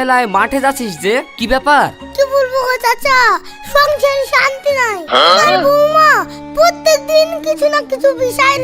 বেলায় মাঠে যাচ্ছিস যে? কি ব্যাপার? কি বলব চাচা? সংসারে শান্তি নাই। আর বৌমা প্রত্যেক দিন কিছু না কিছু বিষয়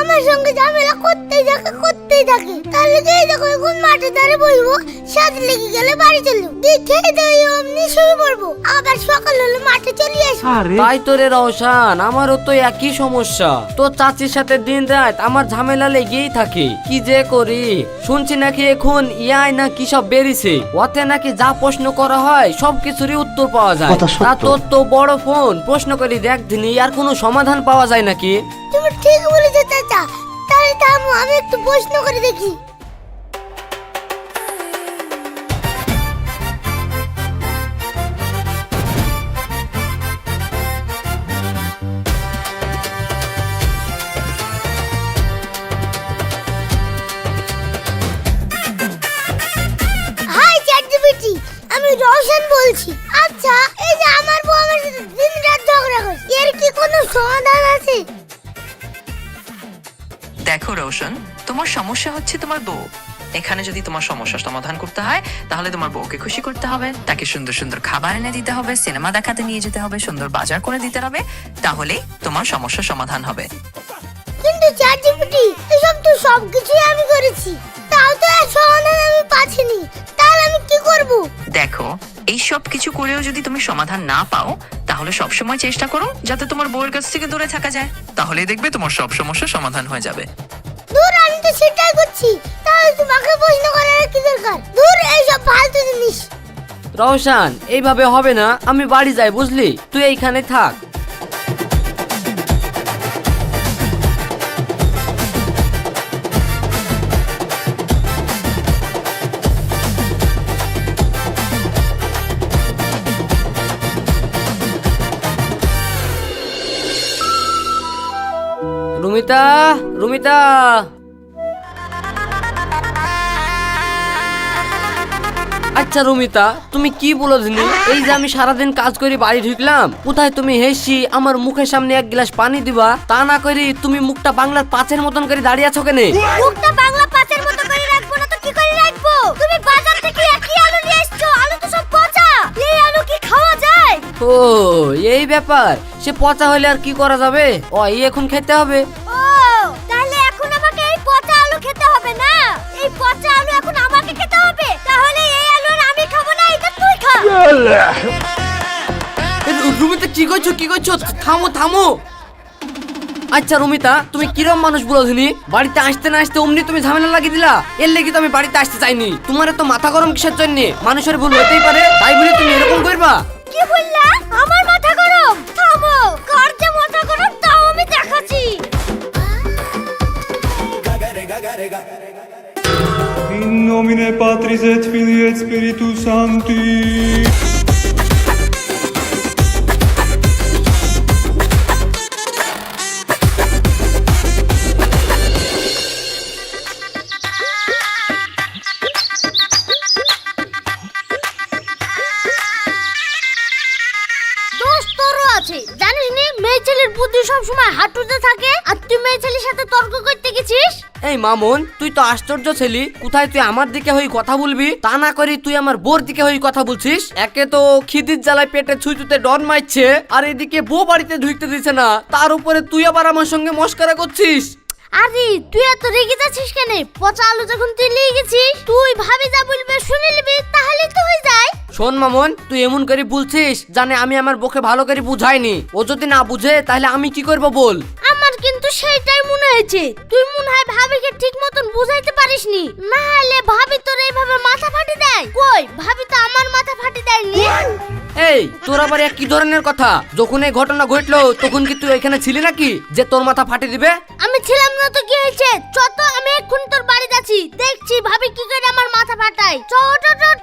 আমার সঙ্গে ঝামেলা করতেই থাকে করতেই থাকে। তাহলে কি এই দেখো এখন মাঠে ধারে বলব সাথে লেগে গেলে বাড়ি চলো দেখে দেয় অমনি শুয়ে পড়ব। আবার সকাল হলে মাঠে চলে আসব। তাই তো রে রওশান আমারও তো একই সমস্যা। তোর চাচির সাথে দিন রাত আমার ঝামেলা লেগেই থাকে। কি যে করি? শুনছি নাকি এখন ইয়াই না কি সব বেরিছে ওতে নাকি যা প্রশ্ন করা হয় সব কিছুরই উত্তর পাওয়া যায়। কথা সত্য। তা তোর তো বড় ফোন। প্রশ্ন করি, দেখ দিনই আর কোনো সমাধান পাওয়া যায় নাকি? তুমি ঠিক বলেছ, চাচা। তাহলে থামো, আমি একটু প্রশ্ন করে দেখি। আমি রোশন বলছি। আচ্ছা এই যে আমার বউ আমার সাথে দিন রাত ঝগড়া করে এর কি কোনো সমাধান আছে? দেখো রোশন তোমার সমস্যা হচ্ছে তোমার বউ। এখানে যদি তোমার সমস্যা সমাধান করতে হয় তাহলে তোমার বউকে খুশি করতে হবে তাকে সুন্দর সুন্দর খাবার এনে দিতে হবে সিনেমা দেখাতে নিয়ে যেতে হবে সুন্দর বাজার করে দিতে হবে তাহলেই তোমার সমস্যা সমাধান হবে। কিন্তু চ্যাটজিপিটি এসব তো সবকিছুই আমি করেছি। তাও তো এর সমাধান সব কিছু করেও যদি তুমি সমাধান না পাও তাহলে সব সময় চেষ্টা করো যাতে তোমার বউয়ের কাছ থেকে দূরে থাকা যায়। তাহলে দেখবে তোমার সব সমস্যা সমাধান হয়ে যাবে। দূর আমি তো সেটাই করছি। তাহলে তোমাকে প্রশ্ন করার কি দরকার? দূর এইসব ফালতু জিনিস। রওশান এইভাবে হবে না। আমি বাড়ি যাই বুঝলি? তুই এইখানে থাক। রুমিতা রুমিতা। আচ্ছা রুমিতা তুমি কি বলো দিনি? এই যে আমি সারাদিন কাজ করে বাড়ি ঢুকলাম কোথায় তুমি হেসি আমার মুখের সামনে এক গ্লাস পানি দিবা? তা না করে তুমি মুখটা বাংলার পাঁচের মতন করে দাঁড়িয়ে আছো কেনে? মুখটা বাংলা পাঁচের মতো করে রাখব না তো কি করে রাখব? তুমি বাজার থেকে একই আলু নিয়ে এসছো? আলু তো সব পচা। এই আলু কি খাওয়া যায়? ও এই ব্যাপার। সে পচা হলে আর কি করা যাবে? ও এখন খেতে হবে। রুমিতা কি করছ কি করছ থামো থামো। আচ্ছা রুমিতা, তুমি কিরম মানুষ বলো ধুনি? বাড়িতে আসতে না আসতে অমনি তুমি ঝামেলা লাগিয়ে দিলা? এর লেগে তো আমি বাড়িতে আসতে চাইনি। তোমার তো মাথা গরম কিসের জন্য? মানুষের ভুল হতেই পারে, তাই বলে তুমি এরকম করবা? কি বললা nomine Patris et Filii et Spiritus Sancti. ছেলের বুদ্ধি সবসময় হাঁটুতে থাকে? আর তুই মেয়ে ছেলের সাথে তর্ক করতে গেছিস? এই মামুন তুই তো আশ্চর্য ছেলি। কোথায় তুই আমার দিকে হই কথা বলবি? তা না করি তুই আমার বোর দিকে হই কথা বলছিস। একে তো খিদির জ্বালায় পেটে ছুঁচুতে ডর মারছে আর এদিকে বউ বাড়িতে ঢুকতে দিছে না। তার উপরে তুই আবার আমার সঙ্গে মস্করা করছিস। আরে তুই এত রেগে যাচ্ছিস কেন? পচা আলু যখন তুই লিয়ে গেছিস তুই ভাবি যা বলবে শুনে নিবি হয়ে শোন মামন তুই এমন করে বলছিস জানে আমি আমার বউকে ভালো করে বুঝাইনি। ও যদি না বুঝে তাহলে আমি কি করব বল? আমার কিন্তু সেইটাই মনে হয়েছে। তুই মনে হয় ভাবিকে ঠিক মতন বুঝাইতে পারিসনি। না হলে ভাবি তোর এইভাবে মাথা ফাটি দেয়? কই ভাবি তো আমার মাথা ফাটি দেয় দেয়নি। এই তোর আবার এক কি ধরনের কথা? যখন এই ঘটনা ঘটলো তখন কি তুই এখানে ছিলি নাকি? যে তোর মাথা ফাটে দিবে? আমি ছিলাম না তো কি হয়েছে? চত আমি এক্ষুনি তোর বাড়ি যাচ্ছি। দেখছি ভাবি কি করে আমার মাথা ফাটায়। চট চট ভাবি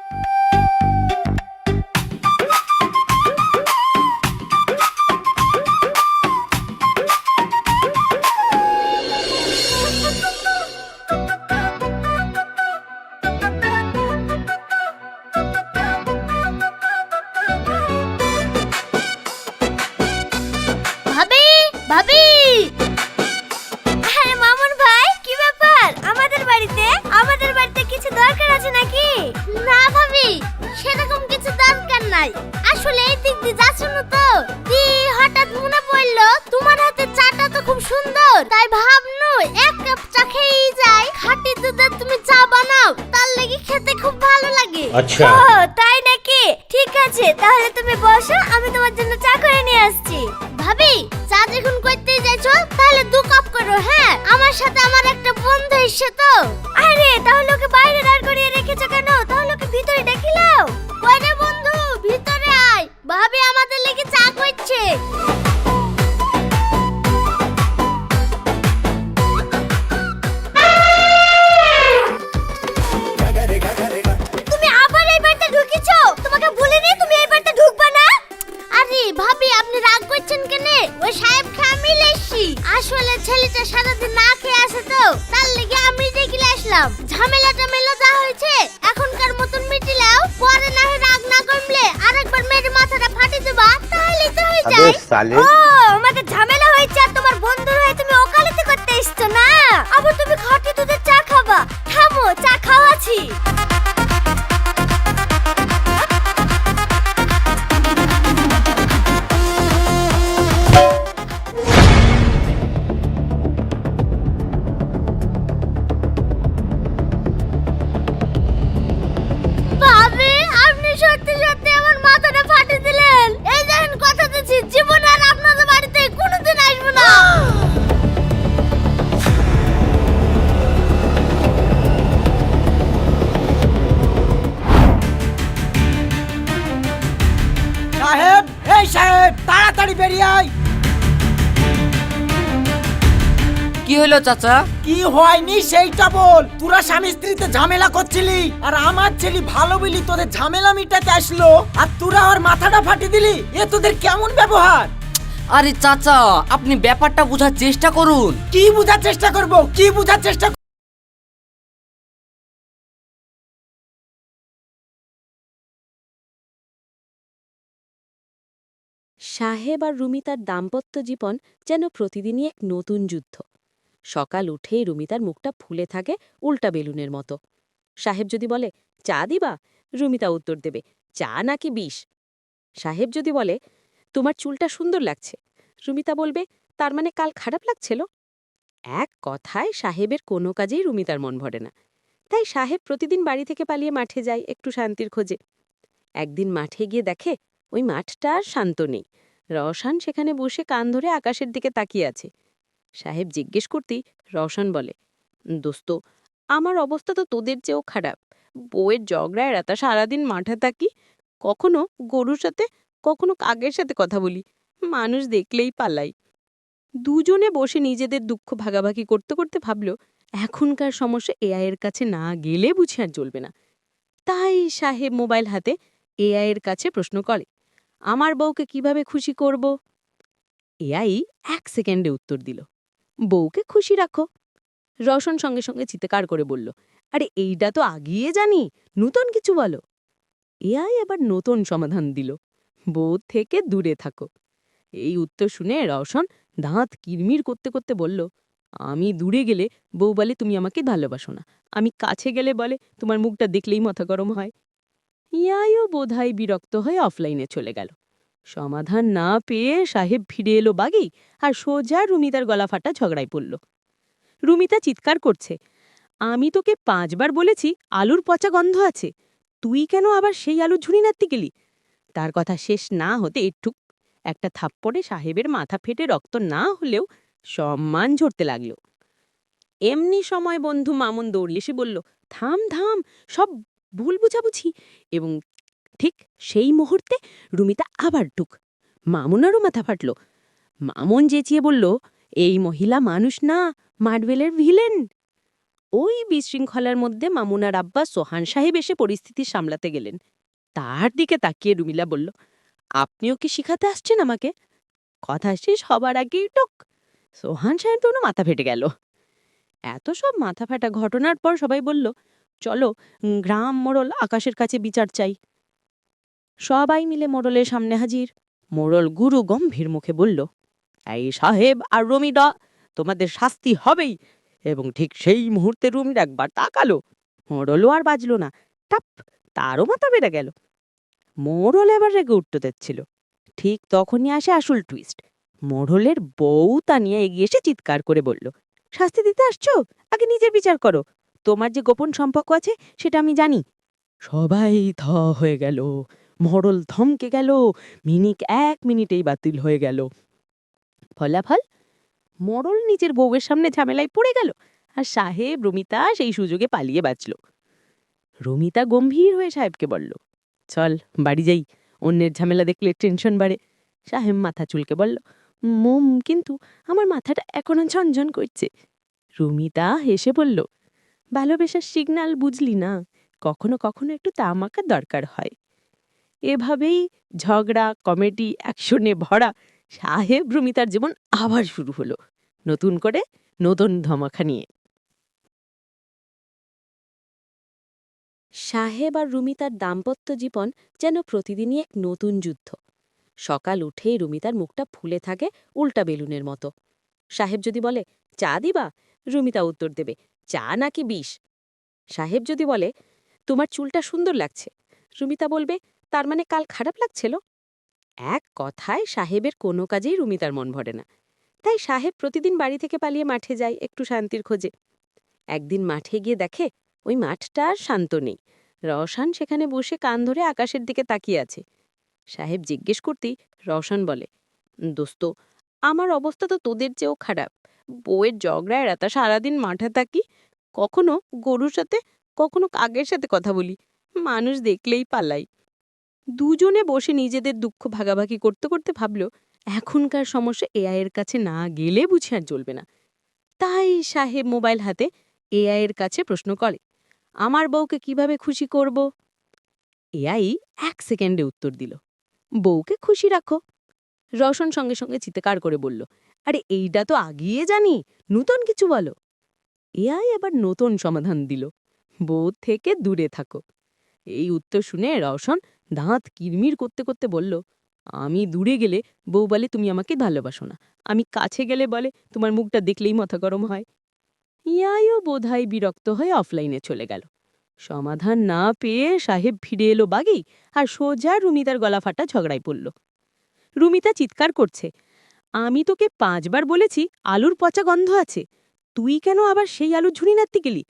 জানো তো? কি হঠাৎ মনে পড়ল তোমার হাতে চাটা তো খুব সুন্দর। তাই ভাবনু এক কাপ চা খেয়েই যাই। খাঁটি দুধের তুমি চা বানাও তার লেগে খেতে খুব ভালো লাগে। আচ্ছা। ও তাই নাকি? ঠিক আছে তাহলে তুমি বসো আমি তোমার জন্য চা করে নিয়ে আসছি। ভাবি চা যখন করতে যাচ্ছো তাহলে দু কাপ করো হ্যাঁ? আমার সাথে আমার একটা বন্ধু এসছে তো। আরে তাহলে ওকে বাইরে দাঁড় করিয়ে রেখেছো কেন? তাহলে ওকে ভিতরে ডেকে ভাবি আমাদের লেগে চা করছে। তুমি আবার এই বাড়িতে ঢুকেছো? তোমাকে তুমি এই বাড়িতে না? আরে ভাবি, আপনি রাগ করছেন কেন? ওই সাহেব খেয়ে আমি আসলে ছেলেটা সারাদিন না খেয়ে আসে তো, তার লেগে আমি দেখলে আসলাম। ঝামেলাটা মেলো যা হয়েছে, এখনকার মতন মিটিলাও পরে না হয় হয়ে ও আমাদের ঝামেলা কি হলো চাচা? কি হয়নি সেইটা বল। তোরা স্বামী স্ত্রীতে ঝামেলা করছিলি আর আমার ছেলে ভালো বলি তোদের ঝামেলা মিটাতে আসলো আর তোরা ওর মাথাটা ফাটিয়ে দিলি এ তোদের কেমন ব্যবহার? আরে চাচা আপনি ব্যাপারটা বোঝার চেষ্টা করুন। কি বোঝার চেষ্টা করব? কি বোঝার চেষ্টা সাহেব আর রুমিতার দাম্পত্য জীবন যেন প্রতিদিনই এক নতুন যুদ্ধ। সকাল উঠেই রুমিতার মুখটা ফুলে থাকে উল্টা বেলুনের মতো। সাহেব যদি বলে, চা দিবা? রুমিতা উত্তর দেবে, চা নাকি বিষ? সাহেব যদি বলে, তোমার চুলটা সুন্দর লাগছে। রুমিতা বলবে, তার মানে কাল খারাপ লাগছিল? এক কথায় সাহেবের কোনো কাজেই রুমিতার মন ভরে না। তাই সাহেব প্রতিদিন বাড়ি থেকে পালিয়ে মাঠে যায় একটু শান্তির খোঁজে। একদিন মাঠে গিয়ে দেখে, ওই মাঠটা আর শান্ত নেই। রসান সেখানে বসে কান ধরে আকাশের দিকে তাকিয়ে আছে। সাহেব জিজ্ঞেস করতেই রওশন বলে, দোস্ত, আমার অবস্থা তো তোদের চেয়েও খারাপ। বউয়ের জগড়া এড়াতা সারাদিন মাঠে থাকি, কখনো গরুর সাথে, কখনো কাকের সাথে কথা বলি। মানুষ দেখলেই পালাই। দুজনে বসে নিজেদের দুঃখ ভাগাভাগি করতে করতে ভাবল, এখনকার সমস্যা এআই এর কাছে না গেলে বুঝি আর চলবে না। তাই সাহেব মোবাইল হাতে এআই এর কাছে প্রশ্ন করে, আমার বউকে কীভাবে খুশি করব? এআই এক সেকেন্ডে উত্তর দিল বউকে খুশি রাখো। রওশন সঙ্গে সঙ্গে চিৎকার করে বলল, আরে এইটা তো আগিয়ে জানি, নতুন কিছু বলো। এআই আবার নতুন সমাধান দিল। বউ থেকে দূরে থাকো। এই উত্তর শুনে রওশন দাঁত কিরমির করতে করতে বলল, আমি দূরে গেলে বউ বলে তুমি আমাকে ভালোবাসো না। আমি কাছে গেলে বলে তোমার মুখটা দেখলেই মাথা গরম হয়। ইয়াইও বোধহয় বিরক্ত হয়ে অফলাইনে চলে গেল। সমাধান না পেয়ে সাহেব ফিরে এলো বাগেই আর সোজা রুমিতার গলা ফাটা ঝগড়ায় পড়ল। রুমিতা চিৎকার করছে, আমি তোকে পাঁচবার বলেছি আলুর পচা গন্ধ আছে, তুই কেন আবার সেই আলুর ঝুড়ি নাড়তে গেলি? তার কথা শেষ না হতে একটু একটা থাপ্পড়ে সাহেবের মাথা ফেটে রক্ত না হলেও সম্মান ঝরতে লাগল। এমনি সময় বন্ধু মামুন দৌড়লে এসে বলল, থাম থাম, সব ভুল বুঝাবুঝি। এবং ঠিক সেই মুহূর্তে রুমিতা আবার ঢুক। মামুনারও মাথা ফাটল। মামুন চেঁচিয়ে বলল, এই মহিলা মানুষ না, মার্বেলের ভিলেন। ওই বিশৃঙ্খলার মধ্যে মামুনার আব্বা সোহান সাহেব এসে পরিস্থিতি সামলাতে গেলেন। তার দিকে তাকিয়ে রুমিলা বলল, আপনিও কি শিখাতে আসছেন আমাকে? কথা শেষ হবার আগেই টক, সোহান সাহেব তো মাথা ফেটে গেল। এত সব মাথা ফাটা ঘটনার পর সবাই বলল, চলো গ্রাম মোড়ল আকাশের কাছে বিচার চাই। সবাই মিলে মোড়লের সামনে হাজির। মোড়ল গুরু গম্ভীর মুখে বলল, এই সাহেব আর রমিডা তোমাদের শাস্তি হবেই, এবং ঠিক সেই মুহূর্তে রুমির একবার তাকালো। মোড়লও আর বাজলো না। টাপ, তারও মাথা বেড়ে গেল। মোড়ল এবার রেগে উঠতে দিচ্ছিল ঠিক তখনই আসে আসল টুইস্ট মোড়লের বউ তা নিয়ে এগিয়ে এসে চিৎকার করে বলল, শাস্তি দিতে আসছো? আগে নিজের বিচার করো। তোমার যে গোপন সম্পর্ক আছে, সেটা আমি জানি। সবাই থ হয়ে গেল। মোড়ল থমকে গেল, মিনিক এক মিনিটেই বাতিল হয়ে গেল। ফলাফল? মোড়ল নিজের বউয়ের সামনে ঝামেলায় পড়ে গেল আর সাহেব, রমিতা সেই সুযোগে পালিয়ে বাঁচল। রমিতা গম্ভীর হয়ে সাহেবকে বলল, চল, বাড়ি যাই, অন্যের ঝামেলা দেখলে টেনশন বাড়ে। সাহেব মাথা চুলকে বলল, মোম, কিন্তু আমার মাথাটা এখনও ঝনঝন করছে। রুমিতা হেসে বলল, ভালোবেসার সিগন্যাল বুঝলি না, কখনো কখনো একটু তামাকা দরকার হয়। এভাবেই ঝগড়া, কমেডি, অ্যাকশনে ভরা সাহেব রুমিতার জীবন আবার শুরু হলো। নতুন করে নতুন ধমাখা নিয়ে। সাহেব আর রুমিতার দাম্পত্য জীবন যেন প্রতিদিনই এক নতুন যুদ্ধ। সকাল উঠেই রুমিতার মুখটা ফুলে থাকে উল্টা বেলুনের মতো। সাহেব যদি বলে, চা দিবা? রুমিতা উত্তর দেবে, চা নাকি বিষ? সাহেব যদি বলে, তোমার চুলটা সুন্দর লাগছে? রুমিতা বলবে তার মানে কাল খারাপ লাগছিল? এক কথায় সাহেবের কোনো কাজেই রুমিতার মন ভরে না। তাই সাহেব প্রতিদিন বাড়ি থেকে পালিয়ে মাঠে যায় একটু শান্তির খোঁজে। একদিন মাঠে গিয়ে দেখে ওই মাঠটা আর শান্ত নেই। রওশান সেখানে বসে কান ধরে আকাশের দিকে তাকিয়ে আছে। সাহেব জিজ্ঞেস করতেই রওশান বলে, দোস্ত, আমার অবস্থা তো তোদের চেয়েও খারাপ। বউয়ের ঝগড়ায় রাতা সারাদিন মাঠে থাকি, কখনো গরুর সাথে, কখনো কাকের সাথে কথা বলি। মানুষ দেখলেই পালাই। দুজনে বসে নিজেদের দুঃখ ভাগাভাগি করতে করতে ভাবল, এখনকার সমস্যা এআই এর কাছে না গেলে বুঝি আর চলবে না। তাই সাহেব মোবাইল হাতে এআই এর কাছে প্রশ্ন করে, আমার বউকে কীভাবে খুশি করব? এআই এক সেকেন্ডে উত্তর দিল, বউকে খুশি রাখো। রওশন সঙ্গে সঙ্গে চিৎকার করে বলল, আরে এইটা তো আগিয়ে জানি, নূতন কিছু বলো। এআই আবার নতুন সমাধান দিল, বউ থেকে দূরে থাকো। এই উত্তর শুনে রওশন দাঁত কিরমির করতে করতে বলল, আমি দূরে গেলে বউ বলে তুমি আমাকে ভালোবাসো না। আমি কাছে গেলে বলে তোমার মুখটা দেখলেই মাথা গরম হয়। ইয়াইও বোধহয় বিরক্ত হয়ে অফলাইনে চলে গেল। সমাধান না পেয়ে সাহেব ফিরে এলো বাগেই আর সোজা রুমিতার গলা ফাটা ঝগড়ায় পড়ল। রুমিতা চিৎকার করছে, আমি তোকে পাঁচবার বলেছি আলুর পচা গন্ধ আছে। তুই কেন আবার সেই আলুর ঝুড়ি নাড়তে গেলি?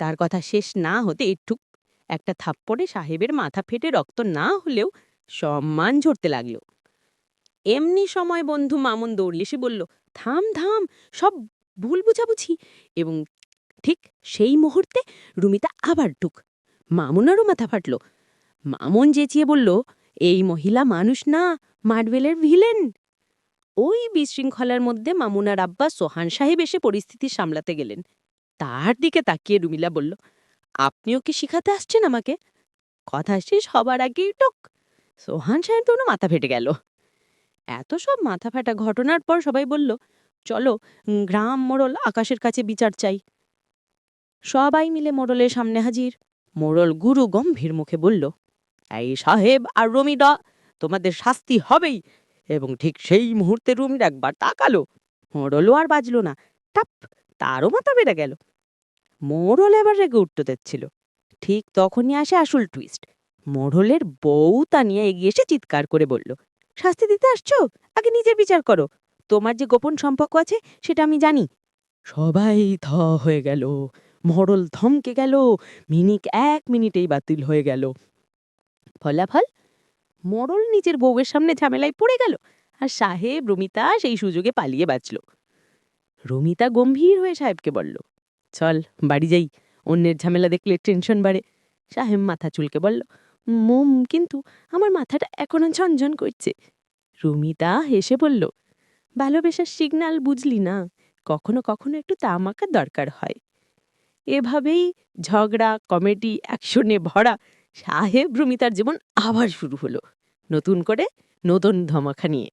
তার কথা শেষ না হতে একটু একটা থাপ্পড়ে সাহেবের মাথা ফেটে রক্ত না হলেও সম্মান ঝরতে লাগল। এমনি সময় বন্ধু মামুন দৌড়লে সে বলল, থাম থাম, সব ভুল বুঝাবুঝি। এবং ঠিক সেই মুহূর্তে রুমিতা আবার ঢুক মামুনারও মাথা ফাটল। মামুন চেঁচিয়ে বলল, এই মহিলা মানুষ না, মার্বেলের ভিলেন। ওই বিশৃঙ্খলার মধ্যে মামুনার আব্বা সোহান সাহেব এসে পরিস্থিতি সামলাতে গেলেন। তার দিকে তাকিয়ে রুমিলা বলল আপনিও কি শিখাতে আসছেন আমাকে? কথা শেষ হবার আগেই টক, সোহান সাহেব তো মাথা ফেটে গেল। এত সব মাথা ফাটা ঘটনার পর সবাই বলল, চলো গ্রাম মোড়ল আকাশের কাছে বিচার চাই। সবাই মিলে মোড়লের সামনে হাজির। মোড়ল গুরু গম্ভীর মুখে বলল, এই সাহেব আর রমিদা, তোমাদের শাস্তি হবেই এবং ঠিক সেই মুহূর্তে রুমির একবার তাকালো। মোড়লও আর বাজল না। টাপ, তারও মাথা বেড়ে গেল। মোড়ল এবার রেগে উঠতে দেখছিল। ঠিক তখনই আসে আসল টুইস্ট মোড়লের বউ তা নিয়ে এগিয়ে এসে চিৎকার করে বলল, শাস্তি দিতে আসছো? আগে নিজের বিচার করো। তোমার যে গোপন সম্পর্ক আছে, সেটা আমি জানি। সবাই থ হয়ে গেল। মোড়ল থমকে গেল। মিনিক এক মিনিটেই বাতিল হয়ে গেল। ফলাফল? মোড়ল নিজের বউয়ের সামনে ঝামেলায় পড়ে গেল আর সাহেব, রমিতা সেই সুযোগে পালিয়ে বাঁচল। রমিতা গম্ভীর হয়ে সাহেবকে বলল চল, বাড়ি যাই। অন্যের ঝামেলা দেখলে টেনশন বাড়ে। সাহেব মাথা চুলকে বলল, মোম, কিন্তু আমার মাথাটা এখনও ঝনঝন করছে। রুমিতা হেসে বলল, ভালোবেসার সিগন্যাল বুঝলি না, কখনো কখনো একটু তামাকা দরকার হয়। এভাবেই ঝগড়া কমেডি অ্যাকশনে ভরা সাহেব রুমিতার জীবন আবার শুরু হলো। নতুন করে নতুন ধমাখা নিয়ে।